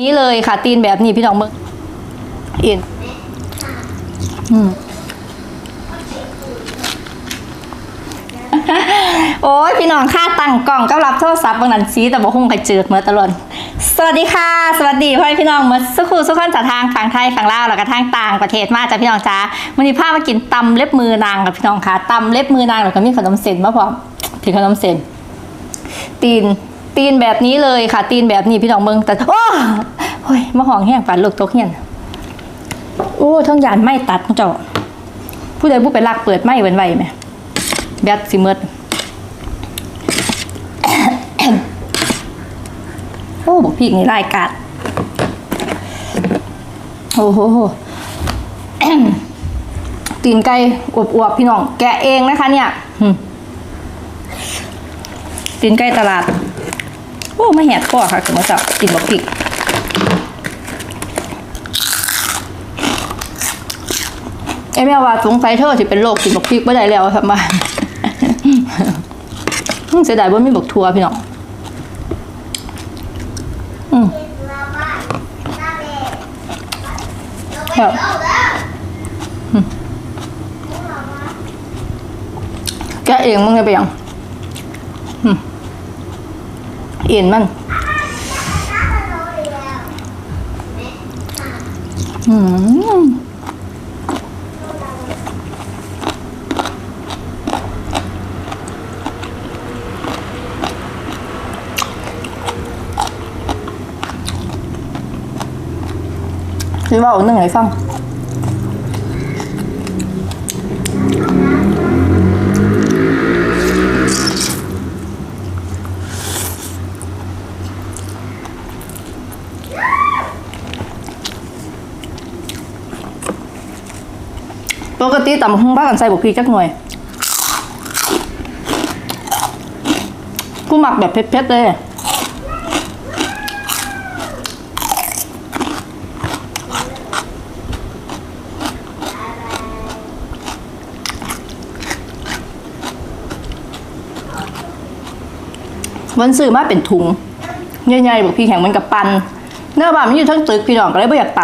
นี้เลยค่ะ ตีนแบบนี้พี่น้องมึงเอ็นอืมโอ้ยพี่น้องค่าตั้งกล่องก็รับโทรศัพท์บางนันซีแต่บอกคงใครเจอเมื่อตลอดสวัสดีค่ะ สวัสดีพ่อแม่พี่น้องเมื่อสักครู่สุขคนจากทางฝั่งไทยฝั่งลาวแล้วก็ทางต่างประเทศมาจากพี่น้องจ้าวันนี้พามากินตำเล็บมือนางกับพี่น้องค่ะตำเล็บมือนางแล้วก็มีขนมเส้นมาพร้อมถือขนมเส้นตีน ตีนแบบนี้เลยค่ะ ตีนแบบนี้พี่น้องเมืองแต่โอ้โอ้ยมาห้องแห้งฝันลูกตกเฮียนโอ้ท้องยานไม่ตัดเจ้าผู้ใดผู้ไปลักเปิดไม่เว้นไว้ไหมแบตสิเมิดโอ้บอกพี่นี่รายการโอ้โหตีนไก่อวบๆพี่น้อง แกะเองนะคะเนี่ยตีนไก่ตลาด โอ้ม่แหกคอค่ะสมมติจะกินบักพริกเอ้แม่ว่าสงสัยเธอสิเป็นโรคกินบักพริกไม่ได้แล้วทำไมเสียดายว่าไมีบักทัวพี่น้องอืมครับแกเองมึงไงไปยังอืม เอ็นมัน อืมคือว่าเอาหนึ่งให้ฟัง ปกติตำหุ้งบ้ากันใส่บุกพีจักหน่วยกูหมักแบบเผ็ดๆเลยมันซื้อมาเป็นถุงใหญ่ๆบอกพี่แข็งมันกับปันเนื้อบามันอยู่ทั้งตึกพี่น้องก็เลยไม่อยากต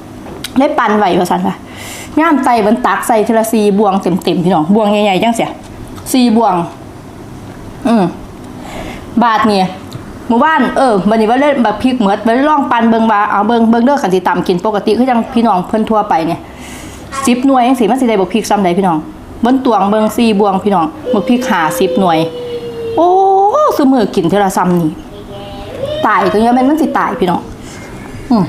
ำได้ปันไหวประสันค่ะ ย่ามใจมันตักใส่ทีละซีบวงเต็มๆพี่น้องบวงใหญ่ๆจังเสียซีบวง อืมบาทเนี่ยหมู่บ้านเออวันนี้ว่าเล่นแบบพริกเหมือดวันลองปันเบิงบาเอาเบิงเบิงเด้อขันติต่ำกินปกติคือจังพี่น้องเพิ่นทั่วไปเนี่ยสิบหน่วยจังสิมันสิได้บอกพริกซ้ำใดพี่น้องบนตวงเบิงซีบวงพี่น้องบักพริกหาสิบหน่วย โอ้สมือกินเทอละซ้ำนี่ตายก็ยังแม่นมันสิตายพี่น้องอืม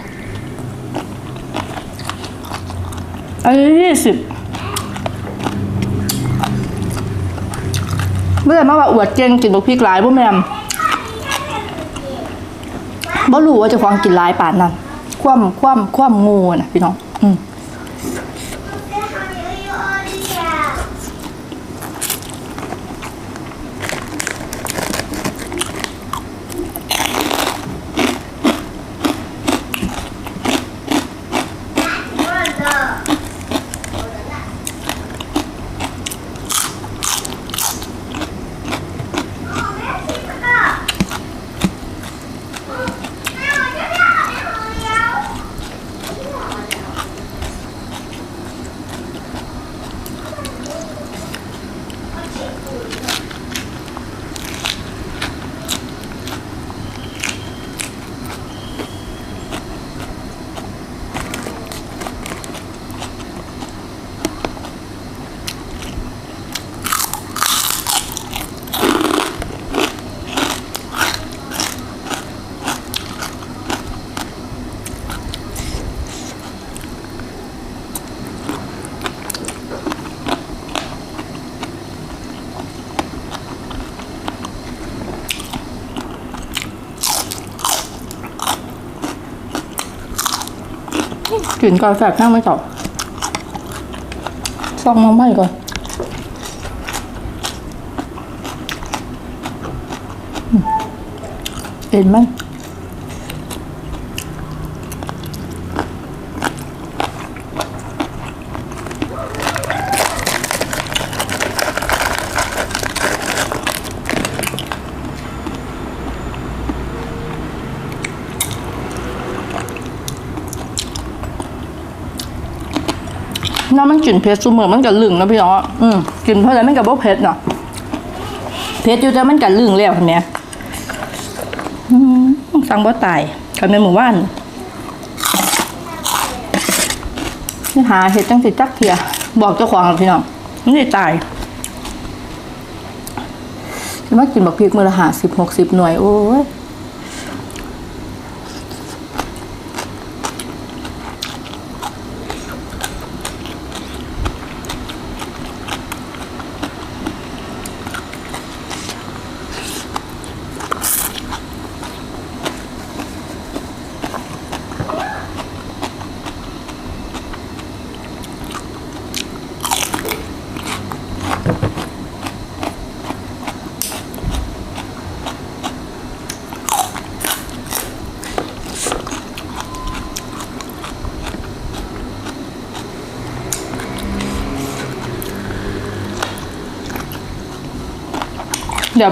อันนี้ยี่สิบเมื่อมาว่าอวดเก่งกินบกพริกหลายบ่แม่มบ่รู้ว่าจะควงกินหลายป่านนั้น คว่ำคว่ำคว่ำงูนะพี่น้อง อืม กลิ่นกาแฟข้างไม่ตอบซองมาไหม้ก่อนเห็นไหม น้ำมันกลิ่นเผ็ดซูเมอร์มันก็ลึงนะพี่น้องอะอืมกลิ่นเพราะอะไรมันก็บ่เผ็ดเนาะเผ็ดอยู่แต่มันก็ลึงแล้วเห็นไหมสั่งบ่ตายกันในหมู่บ้านนี่หาเห็ดจังสิจักเทียบอกเจ้าของพี่น้องมันได้ตายจะมากินบักพริกมือละหาสิบหกสิบหน่วยโอ้ย อย่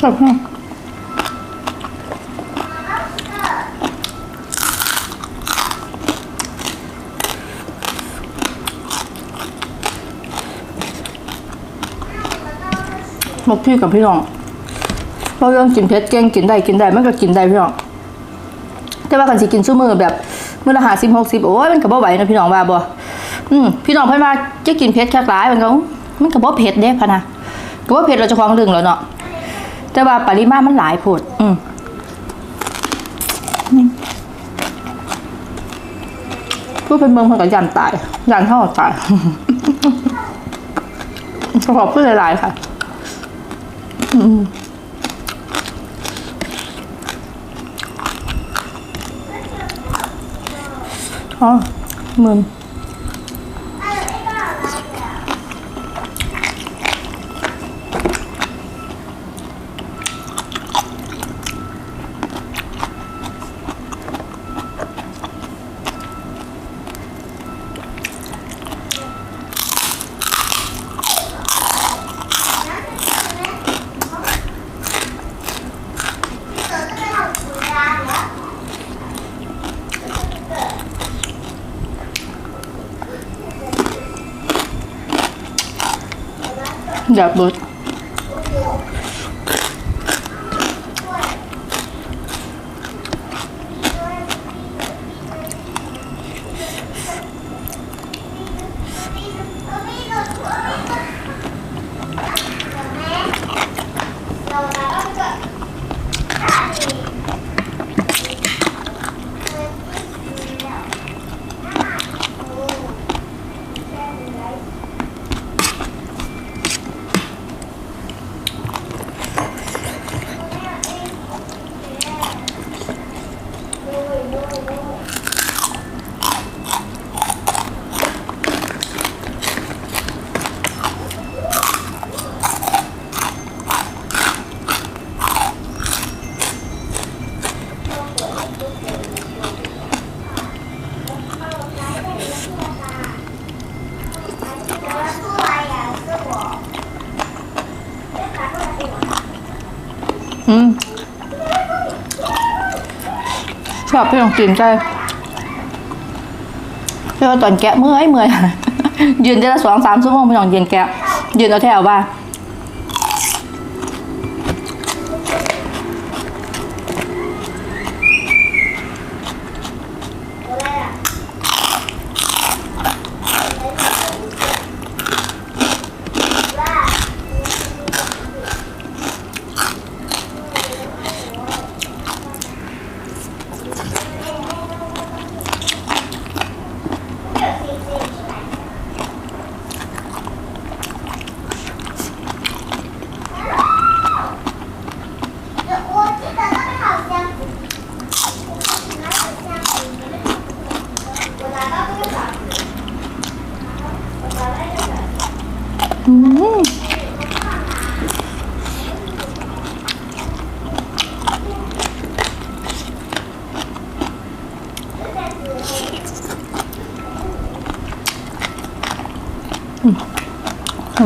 ชอบให้บอกพี่กับพี่น้องเพราะเรื่องกินเผ็ดเก่งกินได้กินได้มันก็กินได้พี่น้องแต่ว่ากันสิกินชั่วมือแบบมื้อละหาสิบหกสิบโอ้ยมันก็บ่ไหวนะพี่น้องว่าบ่อืมพี่น้องเพิ่นว่าจะกินเผ็ดคักหลายมันก็มันก็บ่เผ็ดเด้พะนะก็บ่เผ็ดเราจะคลองลึงแล้วเนาะ แต่ว่าปริมาณมันหลายโพดอืมพูดเป็นเมืองเพิ่นก็ยันตายยันเท่ากับตายขอบพูดหลายๆค่ะอืมอ๋อมึน อ อบพี่น้องกินใจเรียกว่าตอนแกะเมื่อยเมื่อยยืนได้ละสองสามชั่วโมงพี่น้องยืนแกะยืนเอาแถวบ้าน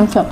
รู้สึ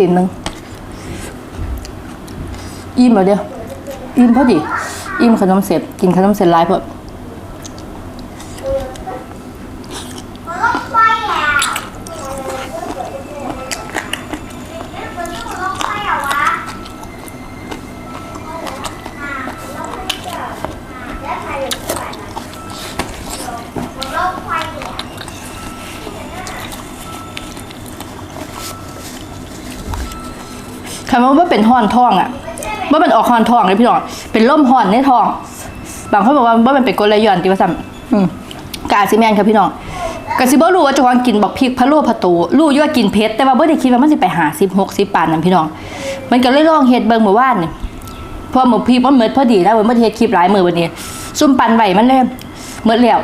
ตีนหนึ่งอิ่มเหรอเดียวอิ่มพอดีอิ่มขนมเสร็จกินขนมเสร็จไลฟ์เพิ่ม คำว่าว่าเป็นห่อนท้องอะว่ามันออกห่อนท้องเลยพี่น้องเป็นล่มห่อนในท้อง บางคนบอกว่าว่ามันเป็นกลย้อนติว่าซ้ำอืมกาซิแมนครับพี่น้องกะสิบ่รู้ว่าจะวางกินบอกพริกพะโล้พะตูรู้ยู่ว่ากินเผ็ดแต่ว่าบ่ได้คิดว่ามันสิไปหา10 60ปานนั่นพี่น้อง มันก็เลยลองเฮ็ดเบิ่งเมื่อวานนี่พอหมกพริกมันเมือนพอดีแล้วมันบ่ได้เฮ็ดคลิปหลายมือวันนี้ซุ่มปันไว้มันเลยหมดแล้ว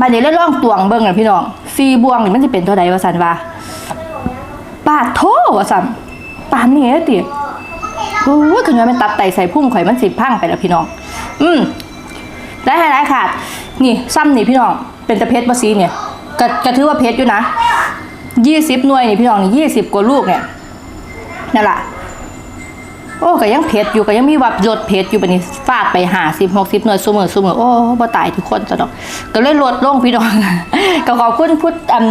บัดนี้เลยลองตวงเบิ่งน่ะพี่น้องซีบวงนี่มันสิเป็นเท่าใดว่าซั่นว่าปาดโทว่าสั่น ปานนี่ติโอ้ยขย้อนเป็นตับไตใส่พุ่งข่อยมันสิพังไปแล้วพี่น้อง อืมได้ไฮไลท์ขาดนี่ซ้ำนี่พี่น้อง เป็นตะเพชรบะซีเนี่ยกะกะถือว่าเพชรอยู่นะยี่สิบหน่วยนี่พี่น้องนี่ยี่สิบกว่าลูกเนี่ยนั่นแหละโอ้ก็ยังเพชรอยู่ก็ยังมีวับยดเพชรอยู่ปะนี้ฟาดไปหาสิบหกสิบหน่วยสูมือสูมือโอ้บ่ตายทุกคนจะดอกก็เลยลดลงพี่น้องก็ขอบคุณพุทธอัน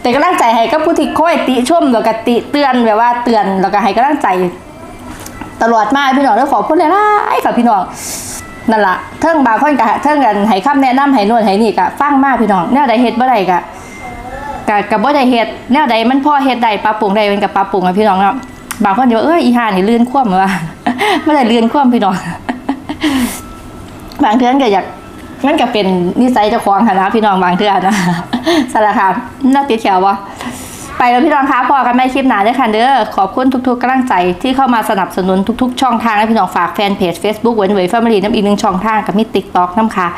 แต่กำลังใจให้กับผู้ที่คอยติชมแล้วก็ติเตือนแบบว่าเตือนแล้วก็ให้กำลังใจ ตลอดมาพี่น้องแล้วขอบคุณหลยๆค่ะพี่น้องนั่นละเทิงบางคนกะเทิงกันให้คำแนะนำให้นวดให้นี่กะฟังมากพี่น้องแนวใดเฮ็ดบ่ได้กะกะกะบ่ได้เฮ็ดแนวใดมันพอเฮ็ดได้ปรับปรุงได้มันก็ปรับปรุงอะพี่น้องเนาะบางคนจะว่าเอ้ยอีห่านี่เลื่อนคว่ำว่าบ่ได้ลื่อนคว่ำพี่น้องบางเทื่อก็อยาก มันก็เป็นนิสัยเจ้าของค่ะนะพี่น้องบางเทื่อนะสารคามน่าติดแถววะไปแล้วพี่น้องคะพอกันไม่คลิปหนาด้วยค่ะเด้อขอบคุณทุกๆกำลังใจที่เข้ามาสนับสนุนทุกๆ ช่องทางและพี่น้องฝากแฟนเพจ Facebook เวนเวยแฟมิลี่น้ำอีกหนึ่งช่องทางกับมีติ๊กต็อกน้ำค่ะ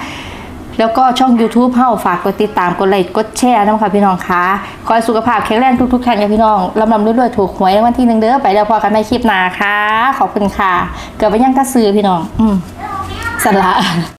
แล้วก็ช่อง YouTube เฮาฝากกดติดตามกดไลค์กดแชร์น้ำค่ะพี่น้องคะขอให้สุขภาพแข็งแรงทุกๆท่านค่ะพี่น้องลำลำรวยๆถูกหวยในวันที่หนึ่งเด้อไปแล้วพอกันไม่คลิปหนาค่ะ ขอบคุณค่ะ เกิดไปยังกระซือพี่น้อง อืมสละ